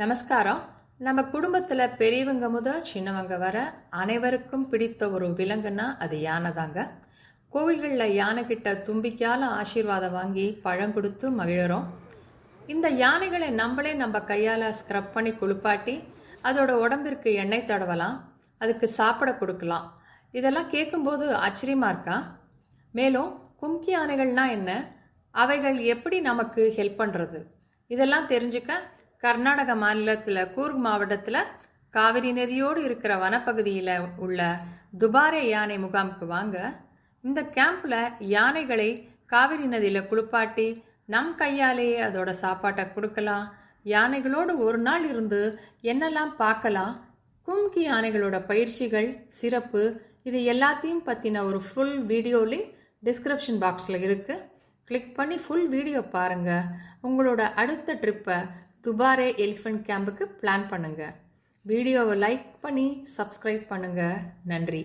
நமஸ்காரம். நம்ம குடும்பத்தில் பெரியவங்க முதல் சின்னவங்க வர அனைவருக்கும் பிடித்த ஒரு விலங்குன்னா அது யானை தாங்க கோவில்களில் யானை கிட்ட தும்பிக்கால ஆசீர்வாதம் வாங்கி பழம் கொடுத்து மகிழறோம். இந்த யானைகளை நம்மளே நம்ம கையால் ஸ்க்ரப் பண்ணி குளிப்பாட்டி அதோட உடம்பிற்கு எண்ணெய் தடவலாம். அதுக்கு சாப்பிட கொடுக்கலாம். இதெல்லாம் கேட்கும்போது ஆச்சரியமாக இருக்கா? மேலும் கும்கி யானைகள்னால் என்ன? அவைகள் எப்படி நமக்கு ஹெல்ப் பண்ணுறது இதெல்லாம் தெரிஞ்சுக்க கர்நாடக மாநிலத்தில் கூர்க் மாவட்டத்தில் காவிரி நதியோடு இருக்கிற வனப்பகுதியில் உள்ள துபாரே யானை முகாமுக்கு வாங்க. இந்த கேம்பில் யானைகளை காவிரி நதியில் குளிப்பாட்டி நம் கையாலேயே அதோட சாப்பாட்டை கொடுக்கலாம். யானைகளோடு ஒரு நாள் இருந்து என்னெல்லாம் பார்க்கலாம்? கும்கி யானைகளோட பயிற்சிகள் சிறப்பு இது எல்லாத்தையும் பற்றின ஒரு ஃபுல் வீடியோ லிங்க் டிஸ்கிரிப்ஷன் பாக்ஸில் இருக்குது கிளிக் பண்ணி ஃபுல் வீடியோ பாருங்கள் உங்களோட அடுத்த ட்ரிப்பை துபாரே எலிஃபண்ட் கேம்புக்கு பிளான் பண்ணுங்கள் வீடியோவை லைக் பண்ணி சப்ஸ்கிரைப் பண்ணுங்கள் நன்றி.